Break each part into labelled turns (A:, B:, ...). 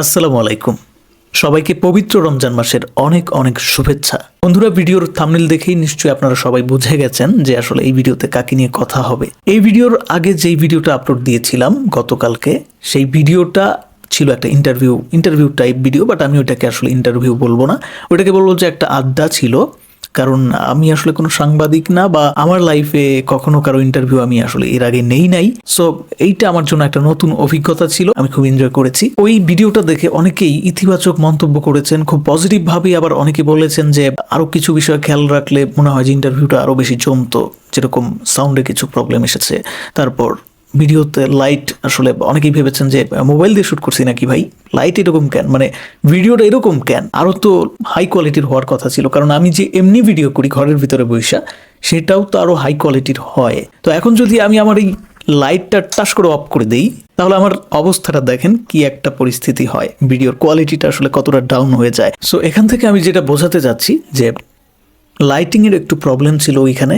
A: আসসালামু আলাইকুম। সবাইকে পবিত্র রমজান মাসের অনেক অনেক শুভেচ্ছা। বন্ধুরা, ভিডিওর থামনেল দেখেই নিশ্চয়ই আপনারা সবাই বুঝে গেছেন যে আসলে এই ভিডিওতে কাকে নিয়ে কথা হবে। এই ভিডিওর আগে যেই ভিডিওটা আপলোড দিয়েছিলাম গতকালকে, সেই ভিডিওটা ছিল একটা interview interview type video but আমি ওটাকে আসলে ইন্টারভিউ বলব না। ওটাকে বলব যে একটা আড্ডা ছিল। কারণ আমি আসলে কোনো সাংবাদিক না বা আমার লাইফে কখনো কারও ইন্টারভিউ আমি আসলে এর আগে নেই নাই। সো এইটা আমার জন্য একটা নতুন অভিজ্ঞতা ছিল, আমি খুব এনজয় করেছি। ওই ভিডিওটা দেখে অনেকেই ইতিবাচক মন্তব্য করেছেন, খুব পজিটিভ ভাবে আবার অনেকে বলেছেন যে, আরও কিছু বিষয় খেয়াল রাখলে মনে হয় যে ইন্টারভিউটা আরও বেশি জমতো, যেরকম সাউন্ডে কিছু প্রবলেম এসেছে। তারপর ভিডিওতে লাইট আসলে অনেকেই ভেবেছেন যে মোবাইল দিয়ে শ্যুট করছি নাকি ভাই? লাইট এরকম কেন? মানে ভিডিওটা এরকম কেন? আরও তো হাই কোয়ালিটির হওয়ার কথা ছিল। কারণ আমি যে এমনি ভিডিও করি ঘরের ভিতরে বৈশা সেটাও তো আরও হাই কোয়ালিটির হয়। তো এখন যদি আমি আমার এই লাইটটা টাস করে অফ করে দেই, তাহলে আমার অবস্থাটা দেখেন কি একটা পরিস্থিতি হয়। ভিডিওর কোয়ালিটিটা আসলে কতটা ডাউন হয়ে যায়। সো এখান থেকে আমি যেটা বোঝাতে যাচ্ছি যে লাইটিংয়ের একটু প্রবলেম ছিল ওইখানে।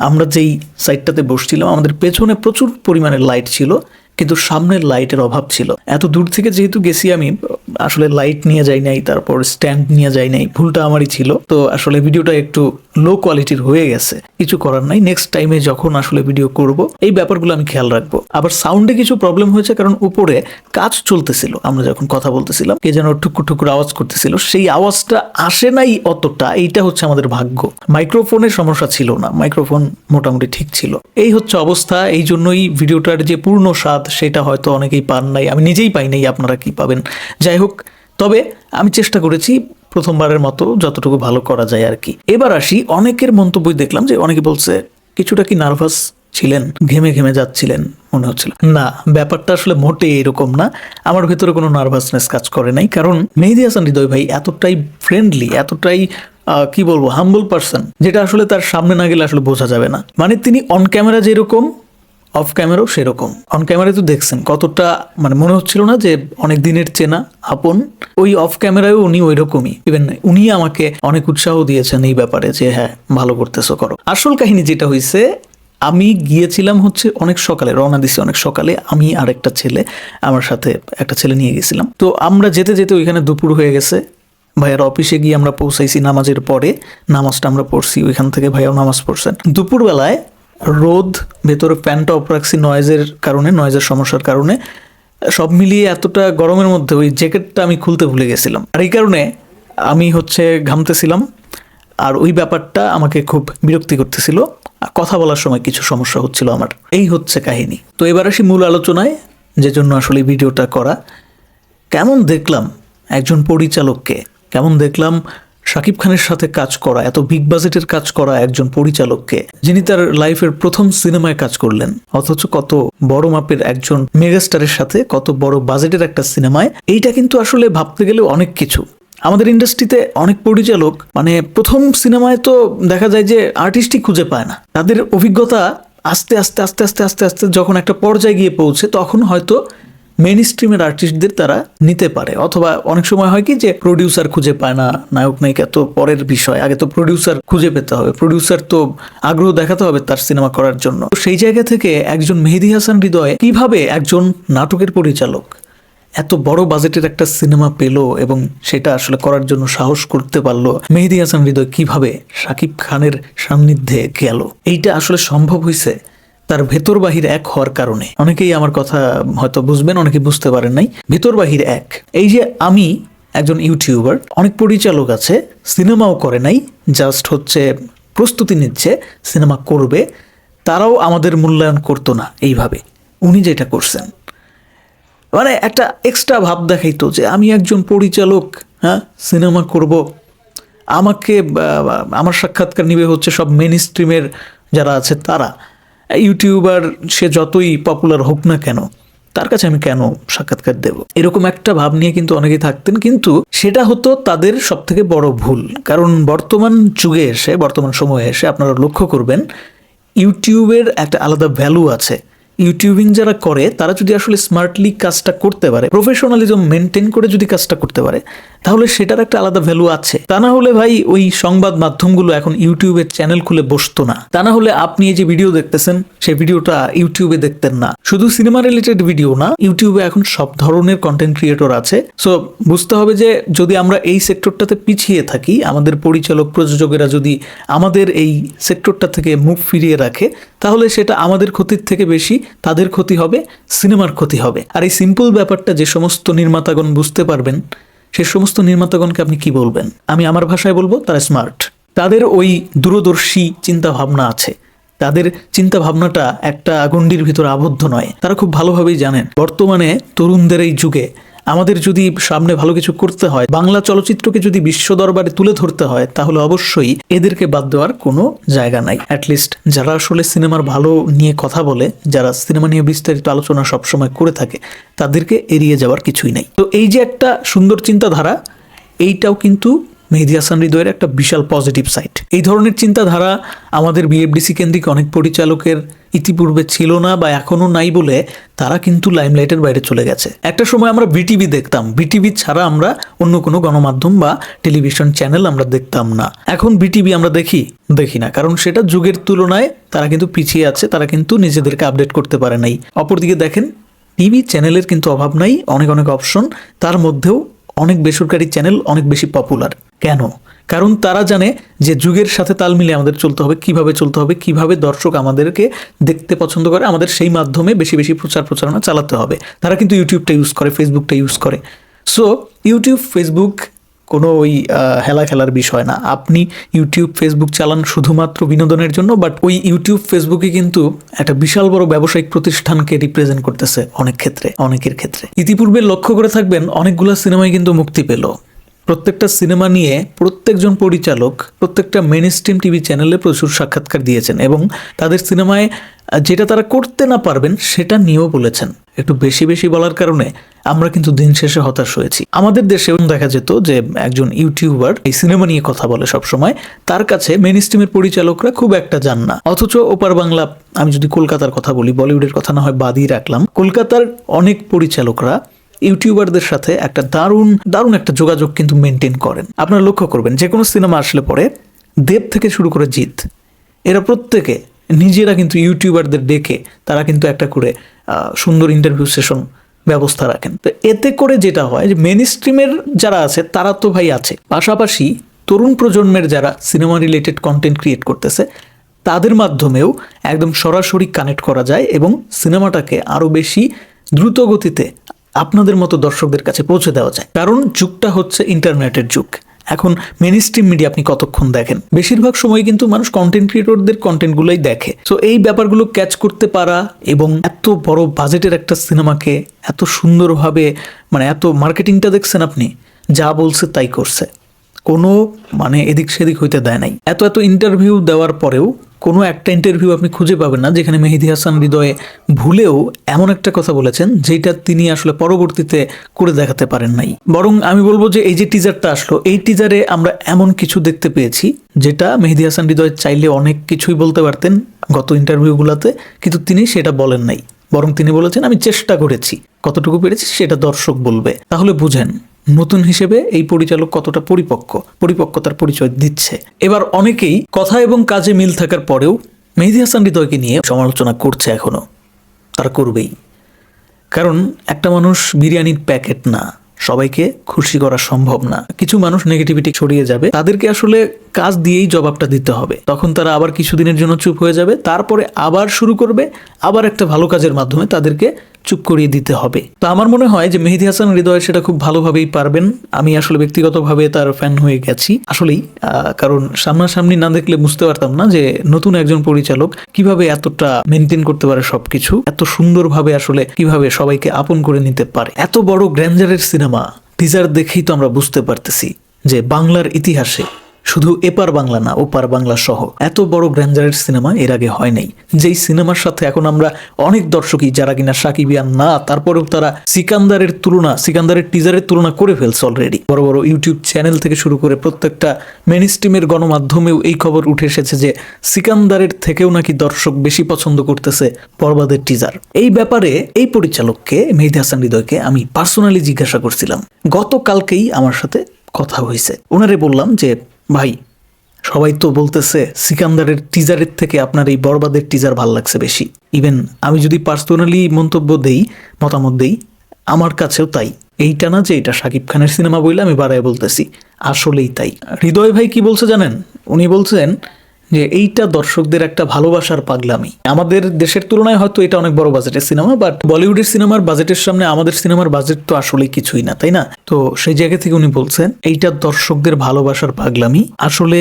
A: আমরা যেই সাইডটাতে বসছিলাম আমাদের পেছনে প্রচুর পরিমাণের লাইট ছিল। কিন্তু সামনের লাইটের অভাব ছিল। এত দূর থেকে যেহেতু গেছি আমি, আসলে লাইট নিয়ে যাই নাই, তারপর স্ট্যান্ড নিয়ে যাই নাই, ভুলটা আমারই ছিল। তো আসলে ভিডিওটা একটু লো কোয়ালিটির হয়ে গেছে, কিছু করার নাই। নেক্সট টাইমে যখন আসলে ভিডিও করব, এই ব্যাপারগুলো আমি খেয়াল রাখব। আবার সাউন্ডে কিছু প্রবলেম হয়েছে, কারণ উপরে কাজ চলতেছিল। আমরা যখন কথা বলতেছিলাম, কে যেন ঠুকুর ঠুকুর আওয়াজ করতেছিল, সেই আওয়াজটা আসে নাই অতটা। এইটা হচ্ছে আমাদের ভাগ্য। মাইক্রোফোনের সমস্যা ছিল না মাইক্রোফোন মোটামুটি ঠিক ছিল। এই হচ্ছে অবস্থা, এই জন্যই ভিডিওটার যে পূর্ণ স্বাদ সেটা হয়তো অনেকেই পান নাই। আমি নিজেই পাই নাই, আপনারা কি পাবেন? যাই হোক, তবে আমি চেষ্টা করেছি প্রথমবারের মতো যতটুকু ভালো করা যায় আর কি। এবার আসি, অনেকের মন্তব্যই দেখলাম যে অনেকে বলছে, কিছুটা কি নার্ভাস ছিলেন? ঘেমে ঘেমে যাচ্ছিলেন? মনে হচ্ছিল। না, ব্যাপারটা আসলে মোটে এরকম না। আমার ভেতরে কোনো নার্ভাসনেস কাজ করে নাই। কারণ মেহেদি হাসান হৃদয় ভাই এতটাই ফ্রেন্ডলি এতটাই কি বলব হাম্বল পার্সন যেটা আসলে তার সামনে না গেলে আসলে বোঝা যাবে না। মানে তিনি অন ক্যামেরা যেরকম অফ ক্যামেরাও সেরকম। অন ক্যামেরায় তো দেখছেন, কতটা মানে মনে হচ্ছিল না যে অনেক দিনের চেনা আপন। ওই অফ ক্যামেরায় উনি ওই রকমই ইভেন উনি আমাকে অনেক উৎসাহ দিয়েছেন এই ব্যাপারে যে হ্যাঁ ভালো করতেছো, করো। আসল কাহিনী যেটা হয়েছে আমি গিয়েছিলাম হচ্ছে অনেক সকালে, রওনা দিছি অনেক সকালে। আমি আর একটা ছেলে, আমার সাথে একটা ছেলে নিয়ে গেছিলাম। তো আমরা যেতে যেতে ওইখানে দুপুর হয়ে গেছে। ভাইয়ার অফিসে গিয়ে আমরা পৌঁছাইছি নামাজের পরে। নামাজটা আমরা পড়ছি, ওইখান থেকে ভাইয়াও নামাজ পড়ছেন। দুপুরবেলায় রোদ ভেতরে ফ্যানটা অফ রাখছি নয়েজের কারণে নয়েজের সমস্যার কারণে, সব মিলিয়ে এতটা গরমের মধ্যে ওই জ্যাকেটটা আমি খুলতে ভুলে গেছিলাম। আর এই কারণে আমি হচ্ছে ঘামতেছিলাম, আর ওই ব্যাপারটা আমাকে খুব বিরক্তি করতেছিল। আর কথা বলার সময় কিছু সমস্যা হচ্ছিল আমার। এই হচ্ছে কাহিনী। তো এবার আসি মূল আলোচনায়, যে জন্য আসলে ভিডিওটা করা। কেমন দেখলাম একজন পরিচালককে? কেমন দেখলাম শাকিব খানের সাথে কাজ করা, এত বিগ বাজেটের কাজ করা একজন পরিচালককে, যিনি তার লাইফের প্রথম সিনেমায় কাজ করলেন, অথচ কত বড় মাপের একজন মেগাস্টারের সাথে, কত বড় বাজেটের একটা সিনেমায়, এইটা কিন্তু আসলে ভাবতে গেলে অনেক কিছু। আমাদের ইন্ডাস্ট্রিতে অনেক পরিচালক মানে প্রথম সিনেমায় তো দেখা যায় যে আর্টিস্টই খুঁজে পায় না। তাদের অভিজ্ঞতা আস্তে আস্তে আস্তে আস্তে আস্তে আস্তে যখন একটা পর্যায়ে গিয়ে পৌঁছে, তখন হয়তো মেন স্ট্রিমের আর্টিস্টদের তারা নিতে পারে। অথবা অনেক সময় হয় কি যে প্রডিউসার খুঁজে পায় না, নায়ক নায়িকা তো পরের বিষয়, আগে তো প্রডিউসার খুঁজে পেতে হবে। প্রডিউসার তো আগ্রহ দেখাতে হবে তার সিনেমা করার জন্য। তো সেই জায়গা থেকে একজন মেহেদি হাসান হৃদয় কীভাবে একজন নাটকের পরিচালক এত বড় বাজেটের একটা সিনেমা পেল এবং সেটা আসলে করার জন্য সাহস করতে পারল, মেহেদি হাসান হৃদয় কীভাবে শাকিব খানের সান্নিধ্যে গেল? এইটা আসলে সম্ভব হয়েছে তার ভেতর বাহির এক হওয়ার কারণে। অনেকেই আমার কথা হয়তো বুঝবেন, অনেকে বুঝতে পারেন নাই। ভেতর বাহির এক। এই যে আমি একজন ইউটিউবার, অনেক পরিচালক আছে, সিনেমাও করে নাই, জাস্ট হচ্ছে প্রস্তুতি নিচ্ছে, সিনেমা করবে, তারাও আমাদের মূল্যায়ন করতো না এইভাবে। উনি যেটা করছেন। মানে একটা এক্সট্রা ভাব দেখাইতো যে আমি একজন পরিচালক হ্যাঁ সিনেমা করব। আমাকে আমার সাক্ষাৎকার নিবে হচ্ছে সব মেন স্ট্রিমের যারা আছে তারা। ইউটিউবার সে যতই পপুলার হোক না কেন, তার কাছে আমি কেন সাক্ষাৎকার দেব? এরকম একটা ভাব নিয়ে কিন্তু অনেকেই থাকতেন, কিন্তু সেটা হতো তাদের সব থেকে বড় ভুল। কারণ বর্তমান যুগে এসে, বর্তমান সময়ে এসে আপনারা লক্ষ্য করবেন ইউটিউবের একটা আলাদা ভ্যালু আছে। ইউটিউবিং যারা করে, তারা যদি আসলে স্মার্টলি কাজটা করতে পারে প্রফেশনালিজম মেনটেন করে যদি কাজটা করতে পারে, তাহলে সেটার একটা আলাদা ভ্যালু আছে। তা না হলে ভাই, ওই সংবাদ মাধ্যমগুলো এখন ইউটিউবের চ্যানেল খুলে বসতো না। তা না হলে আপনি এই যে ভিডিও দেখতেছেন সেই ভিডিওটা ইউটিউবে দেখতেন না। শুধু সিনেমা রিলেটেড ভিডিও না, ইউটিউবে এখন সব ধরনের কন্টেন্ট ক্রিয়েটর আছে। সো বুঝতে হবে যে যদি আমরা এই সেক্টরটাতে পিছিয়ে থাকি, আমাদের পরিচালক প্রযোজকেরা যদি আমাদের এই সেক্টরটা থেকে মুখ ফিরিয়ে রাখে, তাহলে সেটা আমাদের ক্ষতির থেকে বেশি তাদের ক্ষতি হবে, সিনেমার ক্ষতি হবে। আর এই সিম্পল ব্যাপারটা যে সমস্ত নির্মাতাগণ বুঝতে পারবেন, সে সমস্ত নির্মাতাগণকে আপনি কি বলবেন? আমি আমার ভাষায় বলব, তারা স্মার্ট তাদের ওই দূরদর্শী চিন্তা ভাবনা আছে। তাদের চিন্তা ভাবনাটা একটা গণ্ডির ভিতরে আবদ্ধ নয়। তারা খুব ভালোভাবেই জানেন, বর্তমানে তরুণদের এই যুগে আমাদের যদি সামনে ভালো কিছু করতে হয়, বাংলা চলচ্চিত্রকে যদি বিশ্ব দরবারে তুলে ধরতে হয়, তাহলে অবশ্যই এদেরকে বাদ দেওয়ার কোনো জায়গা নাই। অ্যাটলিস্ট যারা আসলে সিনেমার ভালো নিয়ে কথা বলে, যারা সিনেমা নিয়ে বিস্তারিত আলোচনা সবসময় করে থাকে, তাদেরকে এড়িয়ে যাওয়ার কিছুই নাই। তো এই যে একটা সুন্দর চিন্তাধারা, এইটাও কিন্তু মেহেদি হাসান হৃদয়ের একটা বিশাল পজিটিভ সাইড এই ধরনের চিন্তাধারা আমাদের বিএফডিসি কেন্দ্রিক অনেক পরিচালকের ইতিপূর্বে ছিল না বা এখনও নাই বলে তারা কিন্তু লাইমলাইটের বাইরে চলে গেছে। একটা সময় আমরা বিটিভি দেখতাম। বিটিভি ছাড়া আমরা অন্য কোনো গণমাধ্যম বা টেলিভিশন চ্যানেল আমরা দেখতাম না। এখন বিটিভি আমরা দেখি দেখি না। কারণ সেটা যুগের তুলনায় তারা কিন্তু পিছিয়ে আছে, তারা কিন্তু নিজেদেরকে আপডেট করতে পারে নাই। অপরদিকে দেখেন, টিভি চ্যানেলের কিন্তু অভাব নাই, অনেক অনেক অপশন তার মধ্যেও অনেক বেসরকারি চ্যানেল অনেক বেশি পপুলার কেন? কারণ তারা জানে যে যুগের সাথে তাল মিলিয়ে আমাদের চলতে হবে, কীভাবে চলতে হবে, কীভাবে দর্শক আমাদেরকে দেখতে পছন্দ করে, আমাদের সেই মাধ্যমে বেশি বেশি প্রচার প্রচারণা চালাতে হবে। তারা কিন্তু ইউটিউবটা ইউজ করে ফেসবুকটা ইউজ করে। সো ইউটিউব ফেসবুক কোনো ওই হেলা খেলার বিষয় না। আপনি ইউটিউব ফেসবুক চালান শুধুমাত্র বিনোদনের জন্য বাট ওই ইউটিউব ফেসবুকে কিন্তু একটা বিশাল বড় ব্যবসায়িক প্রতিষ্ঠানকে রিপ্রেজেন্ট করতেছে অনেক ক্ষেত্রে, অনেকের ক্ষেত্রে। ইতিপূর্বে লক্ষ্য করে থাকবেন, অনেকগুলো সিনেমাই কিন্তু মুক্তি পেল। প্রত্যেকটা সিনেমা নিয়ে প্রত্যেকজন পরিচালক, প্রত্যেকটা মেন স্ট্রিম টিভি চ্যানেলে প্রচুর সাক্ষাৎকার দিয়েছেন এবং তাদের সিনেমায় যেটা তারা করতে না পারবেন সেটা নিয়েও বলেছেন। একটু বেশি বেশি বলার কারণে আমরা কিন্তু দিন শেষে হতাশ হয়েছি। আমাদের দেশেও দেখা যেত যে একজন ইউটিউবার এই সিনেমা নিয়ে কথা বলে সব সময় তার কাছে মেন স্ট্রিমের পরিচালকরা খুব একটা যান না। অথচ ওপার বাংলা, আমি যদি কলকাতার কথা বলি, বলিউডের কথা না হয় বাদই রাখলাম, কলকাতার অনেক পরিচালকরা ইউটিউবারদের সাথে একটা দারুণ দারুণ একটা যোগাযোগ কিন্তু মেনটেন করেন। আপনারা লক্ষ্য করবেন, যে কোনো সিনেমা আসলে পরে দেব থেকে শুরু করে জিত এরা প্রত্যেকে নিজেরা কিন্তু ইউটিউবারদের ডেকে তারা কিন্তু একটা করে সুন্দর ইন্টারভিউ সেশন ব্যবস্থা রাখেন। তো এতে করে যেটা হয় যে মেন স্ট্রিমের যারা আছে, তারা তো ভাই আছে। পাশাপাশি তরুণ প্রজন্মের যারা সিনেমা রিলেটেড কন্টেন্ট ক্রিয়েট করতেছে, তাদের মাধ্যমেও একদম সরাসরি কানেক্ট করা যায় এবং সিনেমাটাকে আরও বেশি দ্রুত গতিতে আপনাদের মতো দর্শকদের কাছে পৌঁছে দেওয়া যায়। কারণ যুগটা হচ্ছে ইন্টারনেটের যুগ। এখন মেন স্ট্রিম মিডিয়া আপনি কতক্ষণ দেখেন? বেশিরভাগ সময় কিন্তু মানুষ কন্টেন্ট ক্রিয়েটরদের কন্টেন্টগুলোই দেখে। সো এই ব্যাপারগুলো ক্যাচ করতে পারা এবং এত বড় বাজেটের একটা সিনেমাকে এত সুন্দরভাবে মানে এত মার্কেটিংটা দেখছেন আপনি, যা বলছে তাই করছে। কোনো মানে এদিক সেদিক হইতে দেয় নাই। এত এত ইন্টারভিউ দেওয়ার পরেও কোনো একটা ইন্টারভিউ আপনি খুঁজে পাবেন না, যেখানে মেহেদি হাসান হৃদয়ে ভুলেও এমন একটা কথা বলেছেন, যেটা তিনি আসলে পরবর্তীতে করে দেখাতে পারেন নাই। বরং আমি বলব যে এই যে টিজারটা আসলো, এই টিজারে আমরা এমন কিছু দেখতে পেয়েছি, যেটা মেহেদি হাসান হৃদয় চাইলে অনেক কিছুই বলতে পারতেন গত ইন্টারভিউগুলোতে কিন্তু তিনি সেটা বলেন নাই। বরং তিনি বলেছেন, আমি চেষ্টা করেছি। কতটুকু পেরেছি সেটা দর্শক বলবে। তাহলে বুঝেন নতুন হিসেবে এই পরিচালক কতটা পরিপক্ক, পরিপক্কতার পরিচয় দিচ্ছে। এবার অনেকেই কথা এবং কাজে মিল থাকার পরেও মেহেদি হাসান হৃদয়কে নিয়ে সমালোচনা করছে এখনও তারা করবেই। কারণ একটা মানুষ বিরিয়ানির প্যাকেট না, সবাইকে খুশি করা সম্ভব না। কিছু মানুষ নেগেটিভিটি ছড়িয়ে যাবে। তাদেরকে আসলে কাজ দিয়েই জবাবটা দিতে হবে। তখন তারা আবার কিছুদিনের জন্য চুপ হয়ে যাবে, তারপরে আবার শুরু করবে, আবার একটা ভালো কাজের মাধ্যমে তাদেরকে চুপ করিয়ে দিতে হবে। তো আমার মনে হয় যে মেহেদি হাসান হৃদয় সেটা খুব ভালোভাবেই পারবেন। আমি আসলে ব্যক্তিগতভাবে তার ফ্যান হয়ে গেছি। আসলেই কারণ সামনাসামনি না দেখলে বুঝতে পারতাম না যে নতুন একজন পরিচালক কীভাবে এতটা মেনটেন করতে পারে সবকিছু, এত সুন্দরভাবে আসলে কীভাবে সবাইকে আপন করে নিতে পারে। এত বড় গ্র্যান্ডারের সিনেমা টিজার দেখেই তো আমরা বুঝতে পারতেছি যে বাংলার ইতিহাসে শুধু এপার বাংলা না, ওপার বাংলা সহ। এত বড় গ্র্যান্ডারের সিনেমা এর আগে হয় নাই। যেই সিনেমার সাথে এখন আমরা অনেক দর্শকই, যারা কিনা সাকিবিয়ান না, তারপরেও তারা সিকান্দারের তুলনা, সিকান্দারের টিজারের তুলনা করে ফেলছে অলরেডি বড় বড় ইউটিউব চ্যানেল থেকে শুরু করে প্রত্যেকটা মেন স্ট্রিমের গণমাধ্যমেও এই খবর উঠে এসেছে যে সিকান্দারের থেকেও নাকি দর্শক বেশি পছন্দ করতেছে বরবাদের টিজার এই ব্যাপারে এই পরিচালককে, মেহেদি হাসান হৃদয়কে আমি পার্সোনালি জিজ্ঞাসা করছিলাম। গতকালকেই আমার সাথে কথা হয়েছে। ওনারে বললাম যে ভাই, সবাই তো বলতেছে সিকান্দারের টিজারের থেকে আপনার এই বরবাদের টিজার ভালো লাগছে বেশি। ইভেন আমি যদি পার্সোনালি মন্তব্য দেই, মতামত দেই, আমার কাছেও তাই। এইটা না যে এটা শাকিব খানের সিনেমা বলে আমি বাড়ায় বলতেছি, আসলেই তাই। হৃদয় ভাই কি বলছে জানেন? উনি বলছেন যে এইটা দর্শকদের একটা ভালোবাসার পাগলামি। আমাদের দেশের তুলনায় হয়তো এটা অনেক বড় বাজেটের সিনেমা বাট বলিউডের সিনেমার বাজেটের সামনে আমাদের সিনেমার বাজেট তো আসলে কিছুই না, তাই না? তো সেই জায়গা থেকে উনি বলছেন, এইটা দর্শকদের ভালোবাসার পাগলামি। আসলে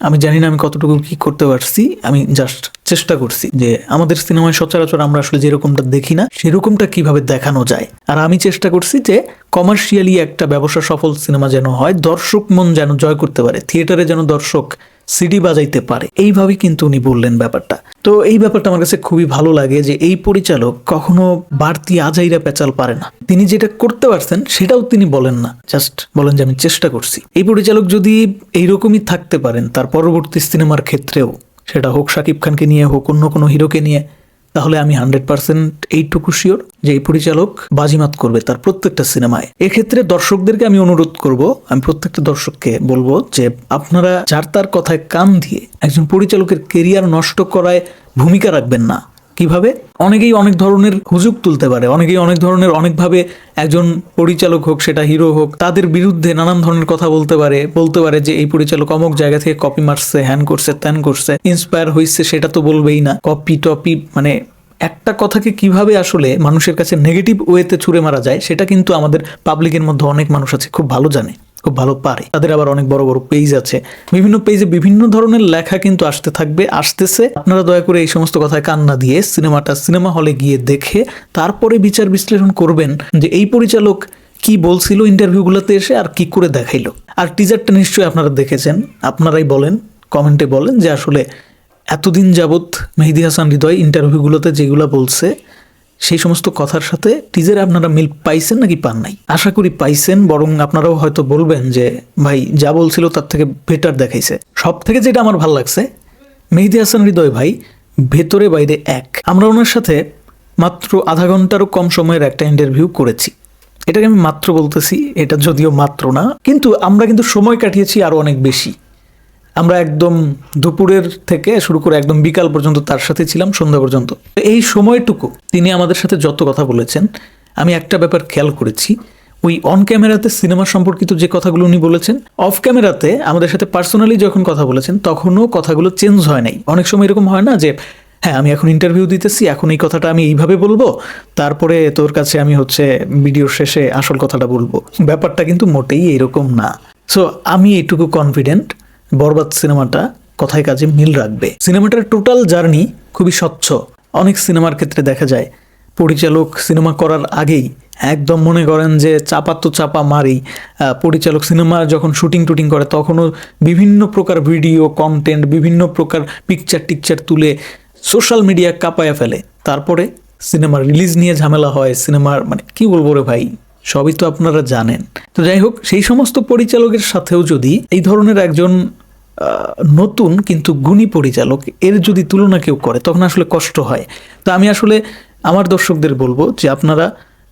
A: আমি জানি না আমি কতটুকু কি করতে পারছি, আমি জাস্ট চেষ্টা করছি যে আমাদের সিনেমায় সচরাচর আমরা আসলে যেরকমটা দেখি না, সেরকমটা কীভাবে দেখানো যায়। আর আমি চেষ্টা করছি যে কমার্শিয়ালি একটা ব্যবসা সফল সিনেমা যেন হয়, দর্শক মন যেন জয় করতে পারে থিয়েটারে যেন দর্শক সিডি বাজাইতে পারে। এইভাবে কিন্তু উনি বললেন ব্যাপারটা। তো এই ব্যাপারটা আমার কাছে খুবই ভালো লাগে যে এই পরিচালক কখনো বাড়তি আজাইরা পেঁচাল পারে না। তিনি যেটা করতে পারছেন সেটাও তিনি বলেন না। জাস্ট বলেন যে আমি চেষ্টা করছি। এই পরিচালক যদি এইরকমই থাকতে পারেন, তার পরবর্তী সিনেমার ক্ষেত্রেও, সেটা হোক শাকিব খানকে নিয়ে হোক অন্য কোনো হিরোকে নিয়ে তাহলে আমি হান্ড্রেড পার্সেন্ট এইটুকু শিওর যে এই পরিচালক বাজিমাত করবে তার প্রত্যেকটা সিনেমায়। এক্ষেত্রে দর্শকদেরকে আমি অনুরোধ করব, আমি প্রত্যেকটা দর্শককে বলব যে আপনারা যার তার কথায় কান দিয়ে একজন পরিচালকের কেরিয়ার নষ্ট করায় ভূমিকা রাখবেন না। কীভাবে? অনেকেই অনেক ধরনের হুজুগ তুলতে পারে। অনেকেই অনেক ধরনের অনেকভাবে একজন পরিচালক হোক, সেটা হিরো হোক, তাদের বিরুদ্ধে নানান ধরনের কথা বলতে পারে। বলতে পারে যে, এই পরিচালক অমুক জায়গা থেকে কপি মারছে হ্যান করছে ত্যান করছে ইন্সপায়ার হয়েছে সেটা তো বলবেই না। কপি টপি মানে একটা কথাকে কীভাবে আসলে মানুষের কাছে নেগেটিভ ওয়েতে ছুড়ে মারা যায়, সেটা কিন্তু আমাদের পাবলিকের মধ্যে অনেক মানুষ আছে, খুব ভালো জানে। খুব ভালো পারে। তাদের আবার অনেক বড় বড় পেজ আছে। বিভিন্ন পেজে বিভিন্ন ধরনের লেখা কিন্তু আসতে থাকবে, আসতেছে। আপনারা দয়া করে এই সমস্ত কথায় কান্না দিয়ে সিনেমাটা সিনেমা হলে গিয়ে দেখে তারপরে বিচার বিশ্লেষণ করবেন যে এই পরিচালক কি বলছিল ইন্টারভিউগুলোতে এসে আর কি করে দেখাইলো। আর টিজারটা নিশ্চয়ই আপনারা দেখেছেন। আপনারাই বলেন কমেন্টে বলেন যে আসলে এতদিন যাবৎ মেহেদি হাসান হৃদয় ইন্টারভিউগুলোতে যেগুলো বলছে সেই সমস্ত কথার সাথে টিজারে আপনারা মিল পাইছেন নাকি পান নাই? আশা করি পাইছেন, বরং আপনারাও হয়তো বলবেন যে, ভাই, যা বলছিল তার থেকে বেটার দেখাইছে। সব থেকে যেটা আমার ভালো লাগছে, মেহেদি হাসান হৃদয় ভাই, ভেতরে বাইরে এক। আমরা ওনার সাথে মাত্র আধা ঘন্টারও কম সময়ের একটা ইন্টারভিউ করেছি। এটাকে আমি মাত্র বলতেছি, এটা যদিও মাত্র না, কিন্তু আমরা কিন্তু সময় কাটিয়েছি আরও অনেক বেশি। আমরা একদম দুপুরের থেকে শুরু করে একদম বিকাল পর্যন্ত তার সাথে ছিলাম, সন্ধ্যা পর্যন্ত। এই সময়টুকু তিনি আমাদের সাথে যত কথা বলেছেন, আমি একটা ব্যাপার খেয়াল করেছি, ওই অন ক্যামেরাতে সিনেমা সম্পর্কিত যে কথাগুলো উনি বলেছেন অফ ক্যামেরাতে আমাদের সাথে পার্সোনালি যখন কথা বলেছেন, তখনও কথাগুলো চেঞ্জ হয় নাই। অনেক সময় এরকম হয় না যে হ্যাঁ আমি এখন ইন্টারভিউ দিতেছি, এখন এই কথাটা আমি এইভাবে বলব, তারপরে তোর কাছে আমি হচ্ছে ভিডিওর শেষে আসল কথাটা বলব। ব্যাপারটা কিন্তু মোটেই এরকম না। সো আমি এইটুকু কনফিডেন্ট বরবাদ সিনেমাটা কথায় কাজে মিল রাখবে। সিনেমাটার টোটাল জার্নি খুবই স্বচ্ছ। অনেক সিনেমার ক্ষেত্রে দেখা যায়, পরিচালক সিনেমা করার আগেই একদম মনে করেন যে চাপা তো চাপা মারি পরিচালক সিনেমা যখন শুটিং টুটিং করে তখনও বিভিন্ন প্রকার ভিডিও কন্টেন্ট বিভিন্ন প্রকার পিকচার টিকচার তুলে সোশ্যাল মিডিয়া কাঁপায়া ফেলে। তারপরে সিনেমার রিলিজ নিয়ে ঝামেলা হয়, সিনেমার মানে কি বলব রে ভাই? সবই তো আপনারা জানেন। তো যাই হোক, সেই সমস্ত পরিচালকের সাথেও যদি এই ধরনের একজন নতুন কিন্তু গুণী পরিচালক, এর যদি তুলনা কেউ করে, তখন আসলে কষ্ট হয়। তো আমি আসলে আমার দর্শকদের বলব যে আপনারা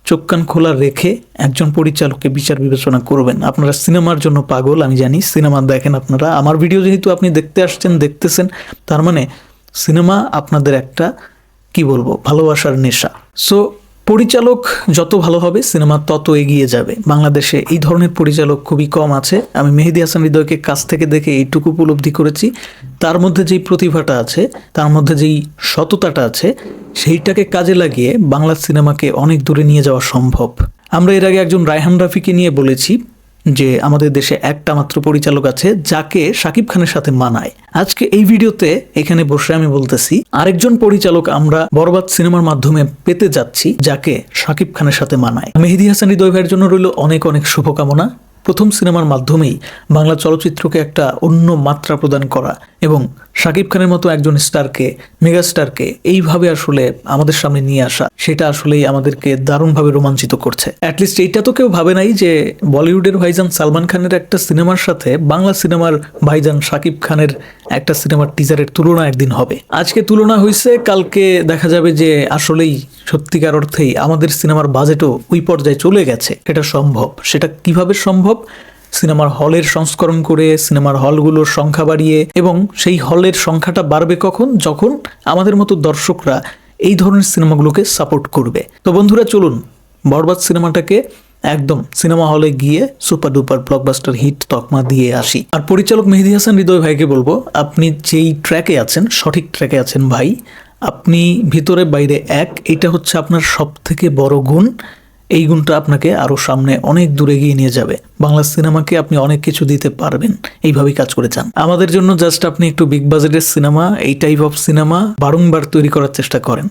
A: চোখ কান খোলা রেখে একজন পরিচালককে বিচার বিবেচনা করবেন। আপনারা সিনেমার জন্য পাগল, আমি জানি, সিনেমা দেখেন আপনারা। আমার ভিডিও যেহেতু আপনি দেখতে আসছেন, দেখতেছেন, তার মানে সিনেমা আপনাদের একটা, কি বলব, ভালোবাসার নেশা। সো পরিচালক যত ভালো হবে, সিনেমা তত এগিয়ে যাবে। বাংলাদেশে এই ধরনের পরিচালক খুবই কম আছে। আমি মেহেদি হাসান হৃদয়কে কাছ থেকে দেখে এইটুকু উপলব্ধি করেছি। তার মধ্যে যেই প্রতিভাটা আছে, তার মধ্যে যেই সততাটা আছে, সেইটাকে কাজে লাগিয়ে বাংলা সিনেমাকে অনেক দূরে নিয়ে যাওয়া সম্ভব। আমরা এর আগে একজন রায়হান রাফিকে নিয়ে বলেছি যে আমাদের দেশে একটা মাত্র পরিচালক আছে, যাকে সাকিব খানের সাথে মানায়। আজকে এই ভিডিওতে এখানে বসে আমি বলতেছি, আরেকজন পরিচালক আমরা বরবাদ সিনেমার মাধ্যমে পেতে যাচ্ছি, যাকে সাকিব খানের সাথে মানায়। মেহেদি হাসানি হৃদয় ভাইয়ের জন্য রইল অনেক অনেক শুভকামনা। প্রথম সিনেমার মাধ্যমেই বাংলা চলচ্চিত্রকে একটা অন্য মাত্রা প্রদান করা এবং শাকিব খানের মতো একজন স্টারকে, মেগাস্টারকে এইভাবে আসলে আমাদের সামনে নিয়ে আসা, সেটা আসলেই আমাদেরকে দারুণভাবে রোমাঞ্চিত করছে। অ্যাটলিস্ট এইটা তো কেউ ভাবে নাই যে বলিউডের ভাইজান সালমান খানের একটা সিনেমার সাথে বাংলা সিনেমার ভাইজান শাকিব খানের একটা সিনেমার টিজারের তুলনা একদিন হবে। আজকে তুলনা হয়েছে কালকে দেখা যাবে যে আসলেই সত্যিকার অর্থেই আমাদের সিনেমার বাজেটও ওই পর্যায়ে চলে গেছে। এটা সম্ভব। সেটা কীভাবে সম্ভব? সিনেমার হলের সংস্করণ করে, সিনেমার হলগুলোর সংখ্যা বাড়িয়ে এবং সেই হলের সংখ্যাটা বাড়বে কখন? যখন আমাদের মতো দর্শকরা এই ধরনের সিনেমাগুলোকে সাপোর্ট করবে। তো বন্ধুরা, চলুন বরবাদ সিনেমাটাকে একদম সিনেমা হলে গিয়ে সুপার ডুপার ব্লকবাস্টার হিট তকমা দিয়ে আসি। আর পরিচালক মেহেদি হাসান হৃদয় ভাইকে বলব, আপনি যেই ট্র্যাকে আছেন, সঠিক ট্র্যাকে আছেন ভাই, আপনি ভিতরে বাইরে এক, এটা হচ্ছে আপনার সব থেকে বড় গুণ। এই গুণটা আপনাকে আরও সামনে অনেক দূরে এগিয়ে নিয়ে যাবে। বাংলা সিনেমাকে আপনি অনেক কিছু দিতে পারবেন। এইভাবেই কাজ করে যান। আমাদের জন্য জাস্ট আপনি একটু বিগ বাজেটের সিনেমা, এই টাইপ অফ সিনেমা বারংবার তৈরি করার চেষ্টা করেন।